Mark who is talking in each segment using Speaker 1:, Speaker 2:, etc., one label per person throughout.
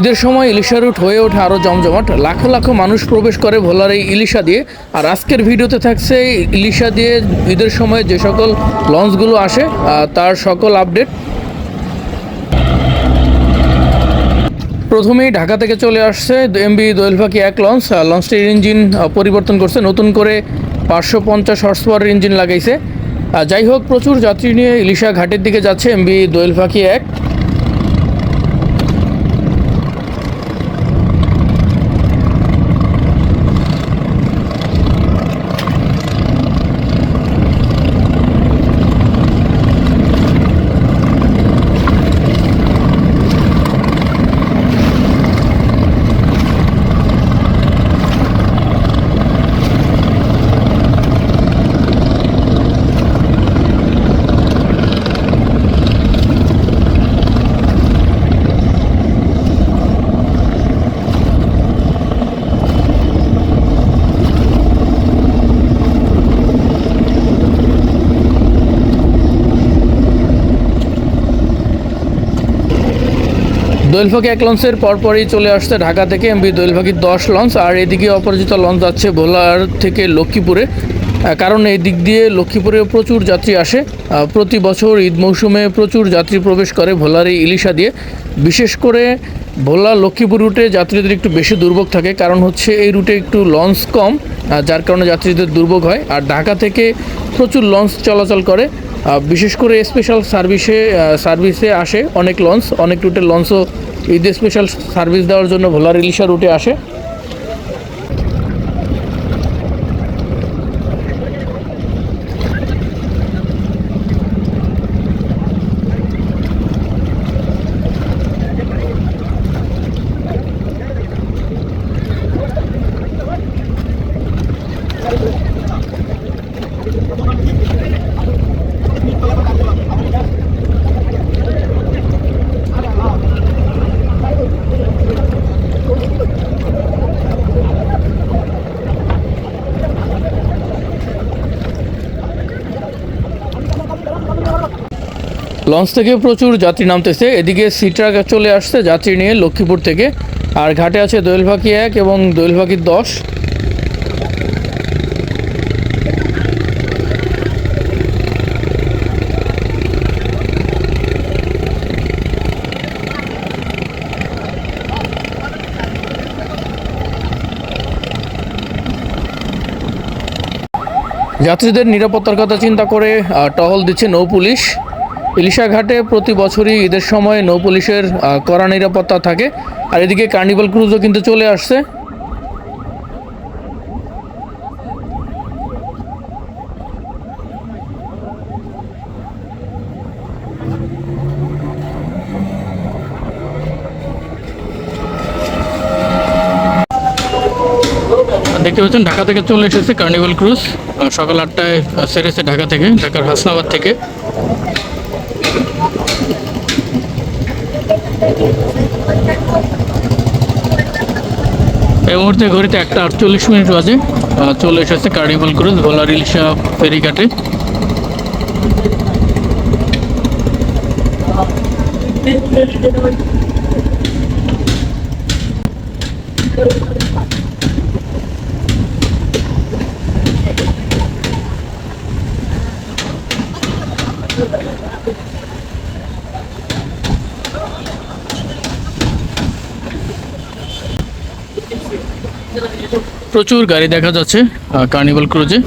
Speaker 1: ঈদের সময় ইলিশা রুট হয়ে ওঠে আরও জমজমাট। লাখো লাখো মানুষ প্রবেশ করে ভোলার এই ইলিশা দিয়ে। আর আজকের ভিডিওতে থাকছে ইলিশা দিয়ে ঈদের সময় যে সকল লঞ্চগুলো আসে তার সকল আপডেট। প্রথমেই ঢাকা থেকে চলে আসছে এমবি দোয়েলফাকি এক লঞ্চ। লঞ্চটির ইঞ্জিন পরিবর্তন করছে, নতুন করে পাঁচশো পঞ্চাশ হর্স পাওয়ার ইঞ্জিন লাগাইছে। যাই হোক, প্রচুর যাত্রী নিয়ে ইলিশা ঘাটের দিকে যাচ্ছে এমবি দোয়েলফাকি এক। দোয়েলফাকি এক লঞ্চের পরপরই চলে আসছে ঢাকা থেকে এমবি দোয়েলফাকি দশ লঞ্চ, আর এদিকে অপরাজিত লঞ্চ যাচ্ছে ভোলার থেকে লক্ষ্মীপুরে। কারণ এই দিক দিয়ে লক্ষ্মীপুরে প্রচুর যাত্রী আসে। প্রতি বছর ঈদ মৌসুমে প্রচুর যাত্রী প্রবেশ করে ভোলার এই ইলিশা দিয়ে। বিশেষ করে ভোলা লক্ষ্মীপুর রুটে যাত্রীদের একটু বেশি দুর্ভোগ থাকে, কারণ হচ্ছে এই রুটে একটু লঞ্চ কম যার কারণে যাত্রীদের দুর্ভোগ হয়। আর ঢাকা থেকে প্রচুর লঞ্চ চলাচল করে বিশেষ করে স্পেশাল সার্ভিসে সার্ভিসে আসে অনেক লঞ্চ অনেক রুটের লঞ্চও ঈদের স্পেশাল সার্ভিস দেওয়ার জন্য ভোলার ইলিশা রুটে আসে। লঞ্চ থেকে প্রচুর যাত্রী নামতেছে। এদিকে সিট্রাক চলে আসছে যাত্রী নিয়ে লক্ষ্মীপুর থেকে। আর ঘাটে আছে দোয়েলভাকি এক এবং দোয়েলভাকি দশ। যাত্রীদের নিরাপত্তার কথা চিন্তা করে টহল দিচ্ছে নৌ পুলিশ। ইলিশা ঘাটে প্রতি বছরই ঈদের সময় নৌ পুলিশের আহ, কড়া নিরাপত্তা থাকে। আর এদিকে কার্নিভাল ক্রুজও কিন্তু চলে আসছে। দেখতে পাচ্ছেন ঢাকা থেকে চলে এসেছে কার্নিভাল ক্রুজ। সকাল আটটায় সেরেছে ঢাকা থেকে ঢাকার হাসনাবাদ থেকে। এই মুহূর্তে ঘড়িতে একটা আটচল্লিশ মিনিট বাজে। চলে এসেছে কার্নিভাল ক্রুজ ভোলার ইলিশা ফেরিঘাটে। প্রচুর গাড়ি দেখা যাচ্ছে কার্নিভাল ক্রুজে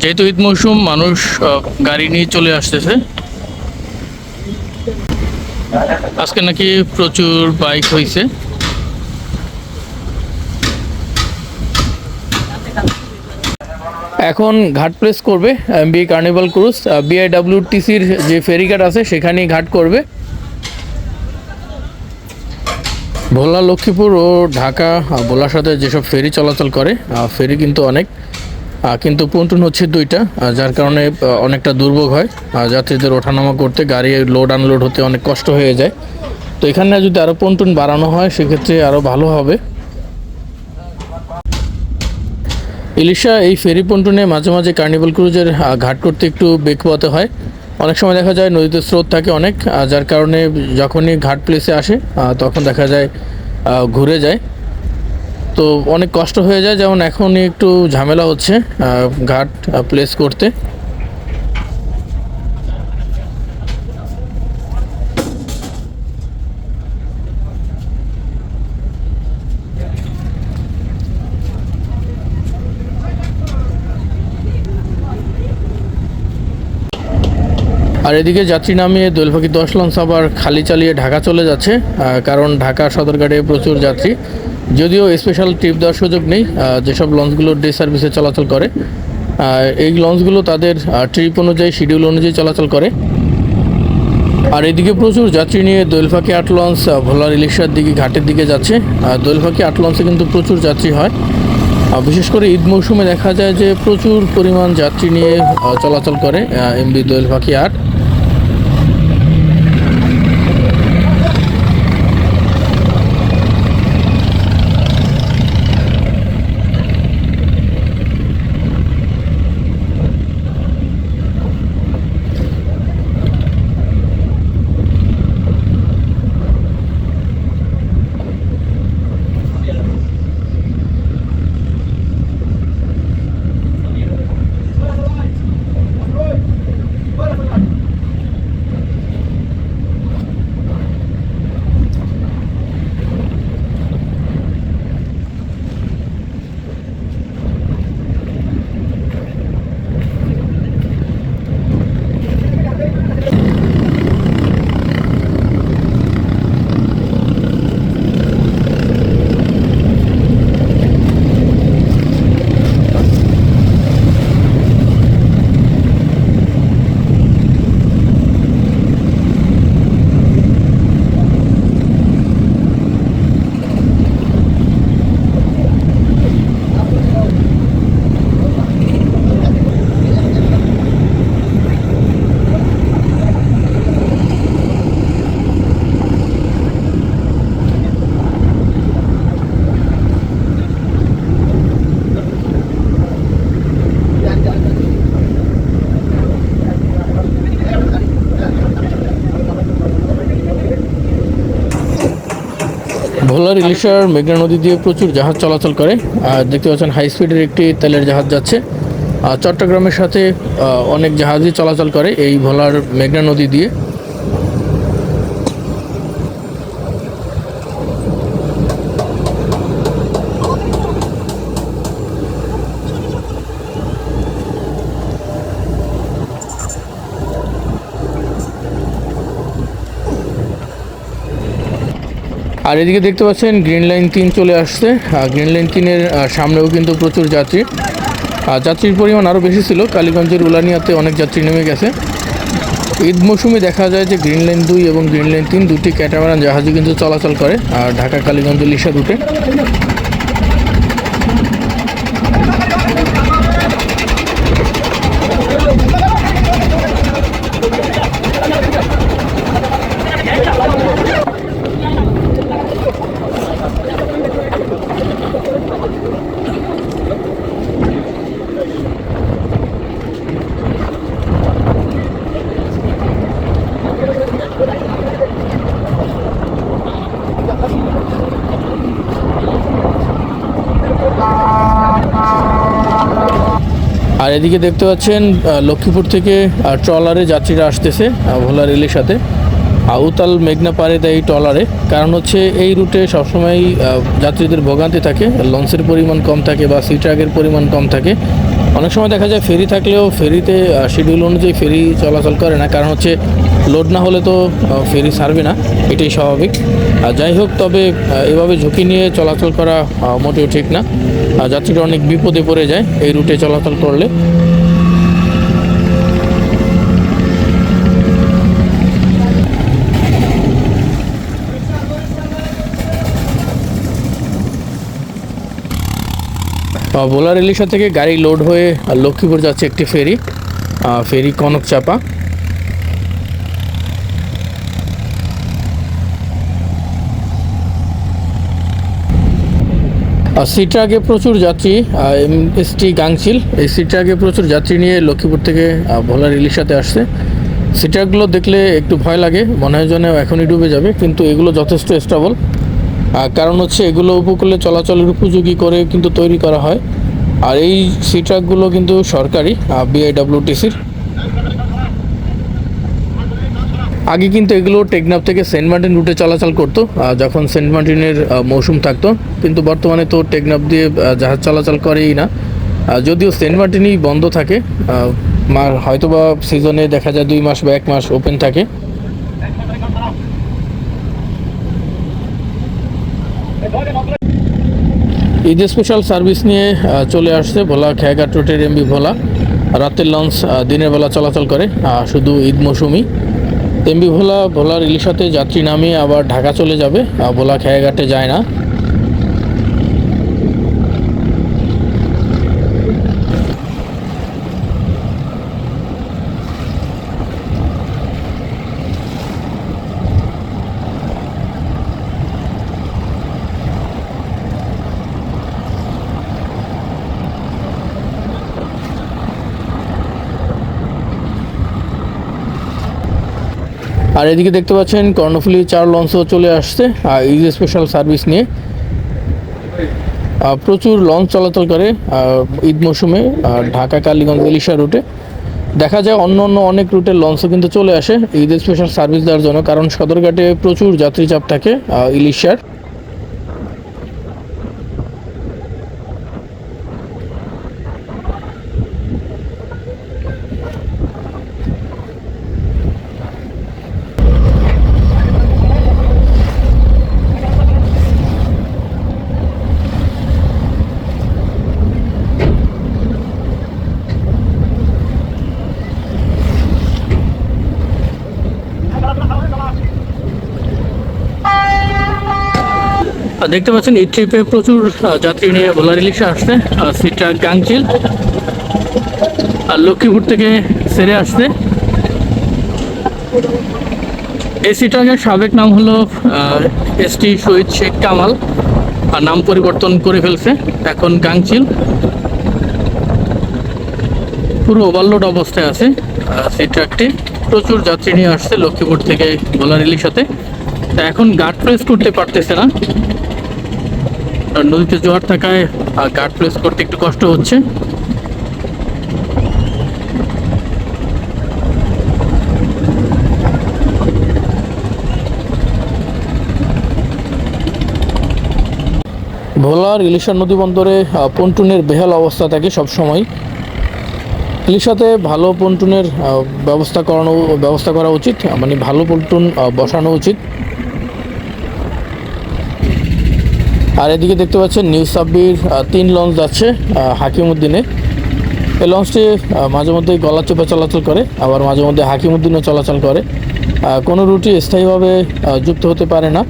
Speaker 1: যেহেতু ঈদ মৌসুম, মানুষ গাড়ি নিয়ে চলে আসতেছে। আজকে নাকি প্রচুর বাইক হয়েছে এখন ঘাট প্লেস করবে বি কার্নিভাল ক্রুজ বিআইডাব্লিউটিসির যে ফেরিঘাট আছে, সেখানেই ঘাট করবে। ভোলা, লক্ষ্মীপুর ও ঢাকা ভোলার সাথে যেসব ফেরি চলাচল করে ফেরি কিন্তু অনেক কিন্তু পন্টুন হচ্ছে দুইটা যার কারণে অনেকটা দুর্ভোগ হয় যাত্রীদের ওঠানামা করতে, গাড়ি লোড আনলোড হতে অনেক কষ্ট হয়ে যায়। তো এখানে যদি আরও পন্টুন বাড়ানো হয়, সেক্ষেত্রে আরও ভালো হবে। ইলিশা, এই ফেরি পন্টুনে মাঝে মাঝে কার্নিভাল ক্রুজের ঘাট করতে একটু বেগ হয়। অনেক সময় দেখা যায় নদীতে স্রোত থাকে অনেক যার কারণে যখনই ঘাট প্লেসে আসে তখন দেখা যায় ঘুরে যায়। তো অনেক কষ্ট হয়ে যায়, যেমন এখনই একটু ঝামেলা হচ্ছে ঘাট প্লেস করতে। আর এদিকে যাত্রী নামিয়ে দোলফাকি দশ লঞ্চ আবার খালি চালিয়ে ঢাকা চলে যাচ্ছে কারণ ঢাকা সদরঘাটে প্রচুর যাত্রী। যদিও স্পেশাল ট্রিপ দেওয়ার সুযোগ নেই যেসব লঞ্চগুলো ডে সার্ভিসে চলাচল করে এই লঞ্চগুলো তাদের ট্রিপ অনুযায়ী শিডিউল অনুযায়ী চলাচল করে। আর এদিকে প্রচুর যাত্রী নিয়ে দোলফাকি আট লঞ্চ ভোলার ইলিশার দিকে, ঘাটের দিকে যাচ্ছে। আর দোলফাকি আট লঞ্চে কিন্তু প্রচুর যাত্রী হয়। বিশেষ করে ঈদ মৌসুমে দেখা যায় যে প্রচুর পরিমাণ যাত্রী নিয়ে চলাচল করে এমবি দোয়েল পাখি আট। ভোলার ইলিশার মেঘনা নদী দিয়ে প্রচুর জাহাজ চলাচল করে। আর দেখতে পাচ্ছেন হাই স্পিডের একটি তেলের জাহাজ যাচ্ছে। আর চট্টগ্রামের সাথে অনেক জাহাজই চলাচল করে এই ভোলার মেঘনা নদী দিয়ে। আর এদিকে দেখতে পাচ্ছেন গ্রিন লাইন তিন চলে আসছে। আর গ্রিন লাইন তিনের সামনেও কিন্তু প্রচুর যাত্রী। আর যাত্রীর পরিমাণ আরও বেশি ছিল। কালীগঞ্জের উলানিয়াতে অনেক যাত্রী নেমে গেছে। ঈদ মৌসুমে দেখা যায় যে গ্রিন লাইন দুই এবং গ্রিন লাইন তিন দুটি ক্যাটামারান জাহাজে কিন্তু চলাচল করে। আর ঢাকা কালীগঞ্জ লিসা রুটে। এদিকে দেখতে পাচ্ছেন লক্ষ্মীপুর থেকে ট্রলারে যাত্রীরা আসতেছে ভোলা রেলের সাথে। আউতাল মেঘনা পারে দেয় এই ট্রলারে। কারণ হচ্ছে এই রুটে সবসময় যাত্রীদের ভোগান্তি থাকে, লঞ্চের পরিমাণ কম থাকে বা সি ট্রাকের পরিমাণ কম থাকে। অনেক সময় দেখা যায় ফেরি থাকলেও ফেরিতে শিডিউল অনুযায়ী ফেরি চলাচল করে না। কারণ হচ্ছে লোড না হলে তো ফেরি ছাড়বে না। এটাই স্বাভাবিক। আর যাই হোক, তবে এভাবে ঝুঁকি নিয়ে চলাচল করা মোটেও ঠিক না। যাত্রীরা অনেক বিপদে পড়ে যায় এই রুটে চলাচল করলে। আহ, ভোলার ইলিশা থেকে গাড়ি লোড হয়ে লক্ষ্মীপুর যাচ্ছে একটি ফেরি ফেরি কনক চাপা। আর সি ট্রাকে প্রচুর যাত্রী এস টি গাংচিল এই সি ট্রাকে প্রচুর যাত্রী নিয়ে লক্ষ্মীপুর থেকে ভোলার ইলিশাতে আসছে। সিটারগুলো দেখলে একটু ভয় লাগে মনে হয় যেন এখনই ডুবে যাবে কিন্তু এগুলো যথেষ্ট স্টেবল কারণ হচ্ছে এগুলো উপকূলে চলাচলের উপযোগী করে কিন্তু তৈরি করা হয়। আর এই সি ট্রাকগুলো কিন্তু সরকারি বিআইডব্লিউটিসির আগে কিন্তু এগুলো টেকনাফ থেকে সেন্ট মার্টিন রুটে চলাচল করতো যখন সেন্ট মার্টিনের মৌসুম থাকতো। কিন্তু বর্তমানে তো টেকনাফ দিয়ে জাহাজ চলাচল করেই না। যদিও সেন্ট মার্টিনই বন্ধ থাকে হয়তোবা সিজনে দেখা যায় দুই মাস বা এক মাস ওপেন থাকে। ঈদ স্পেশাল সার্ভিস নিয়ে চলে আসছে ভোলা খেয়াঘাট রোডের এমবি ভোলা। রাতের লঞ্চ দিনের বেলা চলাচল করে শুধু ঈদ মৌসুমি এমবি ভোলা, ভোলার ইলিশাতে যাত্রী নামিয়ে আবার ঢাকা চলে যাবে ভোলা খেয়াঘাটে যায় না। আর এদিকে দেখতে পাচ্ছেন কর্ণফুলি চার লঞ্চও চলে আসছে, আর ঈদ স্পেশাল সার্ভিস নিয়ে প্রচুর লঞ্চ চলাচল করে ঈদ মৌসুমে ঢাকা কালীগঞ্জ ইলিশা রুটে। দেখা যায় অন্য অন্য অনেক রুটের লঞ্চও কিন্তু চলে আসে, ঈদের স্পেশাল সার্ভিস দেওয়ার জন্য, কারণ সদরঘাটে প্রচুর যাত্রী চাপ থাকে ইলিশার দেখতে পাচ্ছেন, এই ট্রিপে প্রচুর যাত্রী নিয়ে ভোলার ইলিশা আসছে সিটটা গাংচিল আর লক্ষ্মীপুর থেকে সেরে আসছে। এই সিটাকের সাবেক নাম হলো এস টি শহীদ শেখ কামাল, আর নাম পরিবর্তন করে ফেলছে এখন গাংচিল পুরো ওভারলোড অবস্থায় আছে সেই ট্রাকটি। প্রচুর যাত্রী নিয়ে আসছে লক্ষ্মীপুর থেকে ভোলার ইলিশাতে তা এখন গার্ড প্রেস করতে পারতেছে না। নদীতে জোয়ার থাকায় গার্ড প্লেস করতে একটু কষ্ট হচ্ছে। ভোলার ইলিশা নদী বন্দরে পন্টুনের বেহাল অবস্থা থাকে সবসময়। ইলিশাতে ভালো পন্টুনের ব্যবস্থা করানো, ব্যবস্থা করা উচিত মানে ভালো পন্টুন বসানো উচিত। আর এদিকে দেখতে পাচ্ছেন নিউ সাব্বির তিন লঞ্চ যাচ্ছে হাকিম হাকিমুদ্দিনে এই লঞ্চটি মাঝে মধ্যে গলা চেপে চলাচল করে, আবার মাঝে মধ্যে হাকিমুদ্দিনও চলাচল করে। কোনো রুটি স্থায়ীভাবে যুক্ত হতে পারে না।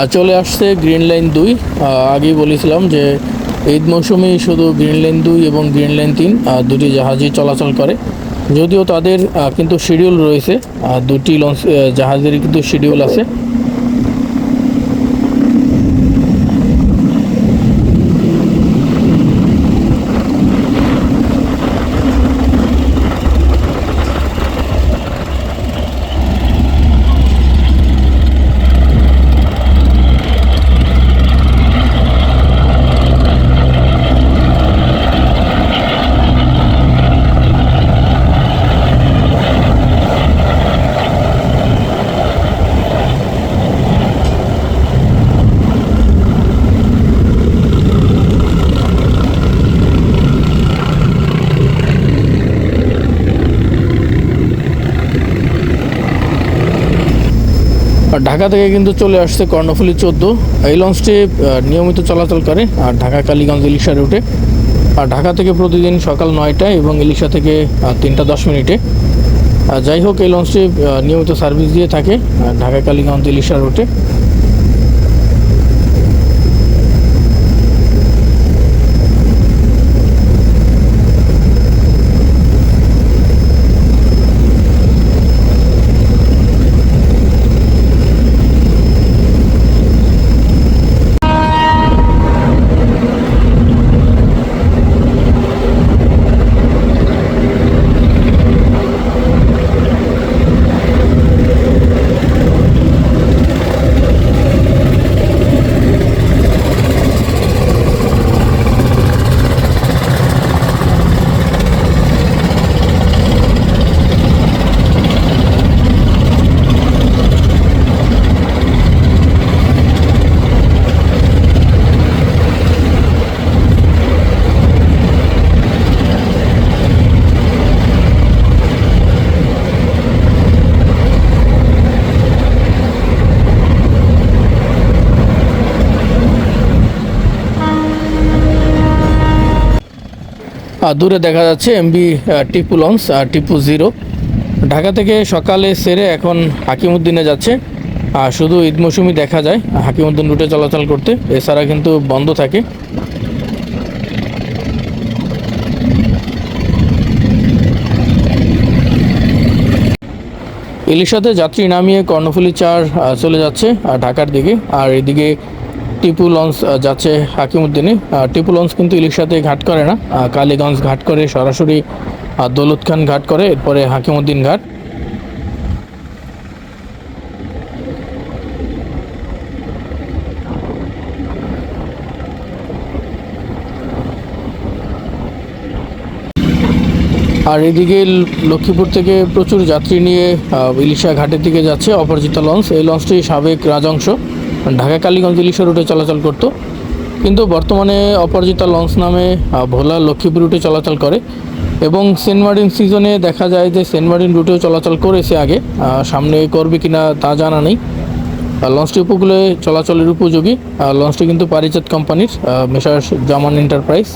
Speaker 1: আর চলে আসছে গ্রিন লাইন দুই। আগেই বলেছিলাম যে ঈদ মৌসুমে শুধু গ্রিন লাইন দুই এবং গ্রিন লাইন তিন দুটি জাহাজই চলাচল করে। যদিও তাদের কিন্তু শিডিউল রয়েছে দুটি লঞ্চ জাহাজের কিন্তু শিডিউল আছে। ঢাকা থেকে কিন্তু চলে আসছে কর্ণফুলি চোদ্দ। এই লঞ্চটি নিয়মিত চলাচল করে, আর ঢাকা কালীগঞ্জ ইলিশা রুটে আর ঢাকা থেকে প্রতিদিন সকাল নয়টায় এবং ইলিশা থেকে তিনটা দশ মিনিটে। যাই হোক, এই লঞ্চটি নিয়মিত সার্ভিস দিয়ে থাকে ঢাকা কালীগঞ্জ ইলিশা রুটে দূরে দেখা যাচ্ছে MV Tipu launch Tipu zero. Dhaka থেকে সকালে সেরে এখন হাকিমুদ্দিনে যাচ্ছে। আর শুধু ঈদ মৌসুমি দেখা যায় হাকিমুদ্দিন রুটে চলাচল করতে। এছাড়া কিন্তু বন্ধ থাকে। ইলিশাতে যাত্রী নামিয়ে কর্ণফুলি চার চলে যাচ্ছে ঢাকার দিকে। আর এদিকে টিপু লঞ্চ যাচ্ছে হাকিমুদ্দিনে টিপু লঞ্চ কিন্তু ইলিশাতে ঘাট করে না। কালীগঞ্জ ঘাট করে, সরাসরি দৌলত খান ঘাট করে, এরপরে হাকিমুদ্দিন ঘাট। আর এদিকে লক্ষ্মীপুর থেকে প্রচুর যাত্রী নিয়ে ইলিশা ঘাটের দিকে যাচ্ছে অপরাজিতা লঞ্চ। এই লঞ্চটি সাবেক রাজাংশ ঢাকা কালীগঞ্জ ইলিশা রুটে চলাচল করত। কিন্তু বর্তমানে অপরাজিতা লঞ্চ নামে ভোলা লক্ষ্মীপুর রুটে চলাচল করে এবং সেন্ট মার্টিন সিজনে দেখা যায় যে সেন্ট মার্টিন রুটেও চলাচল করেছে আগে। সামনে করবে কিনা তা জানা নেই। লঞ্চটি উপকূলে চলাচলের উপযোগী। লঞ্চটি কিন্তু পারিজাত কোম্পানির মেসার্স জামান এন্টারপ্রাইজ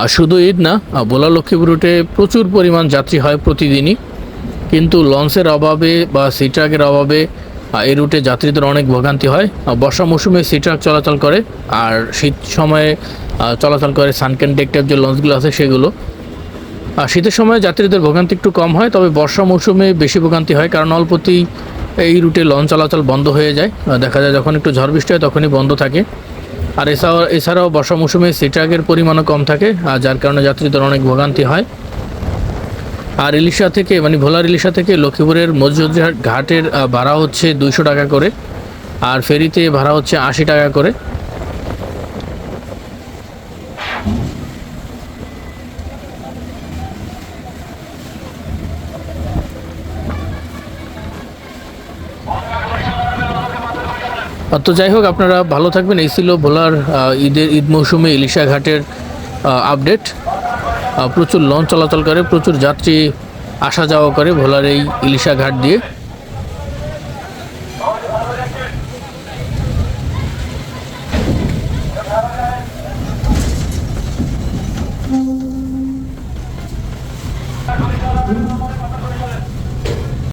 Speaker 1: আর শুধু ঈদ না ভোলা লক্ষ্মীপুর রুটে প্রচুর পরিমাণ যাত্রী হয় প্রতিদিনই। কিন্তু লঞ্চের অভাবে বা সি ট্রাকের অভাবে এই রুটে যাত্রীদের অনেক ভোগান্তি হয়। বর্ষা মৌসুমে সিট্রাক চলাচল করে, আর শীত সময়ে চলাচল করে সানকেন ডেক যে লঞ্চগুলো আছে সেগুলো। আর শীতের সময় যাত্রীদের ভোগান্তি একটু কম হয়, তবে বর্ষা মৌসুমে বেশি ভোগান্তি হয়, কারণ অল্পতেই এই রুটে লঞ্চ চলাচল বন্ধ হয়ে যায়। দেখা যায় যখন একটু ঝড় বৃষ্টি হয় তখনই বন্ধ থাকে। আর এছাড়াও এছাড়াও বর্ষা মৌসুমে সিট্রাকের পরিমাণও কম থাকে, আর যার কারণে যাত্রীদের অনেক ভোগান্তি হয়। আর ইলিশা থেকে মানে ভোলার ইলিশা থেকে লক্ষ্মীপুরের মসজিদ ঘাটের ভাড়া হচ্ছে দুইশো টাকা করে, আর ফেরিতে ভাড়া হচ্ছে আশি টাকা করে। তো যাই হোক, আপনারা ভালো থাকবেন। এই ছিল ভোলার ঈদের ঈদ মৌসুমে ইলিশা ঘাটের আপডেট প্রচুর লঞ্চ চলাচল করে, প্রচুর যাত্রী আসা যাওয়া করে ভোলার এই ইলিশা ঘাট দিয়ে।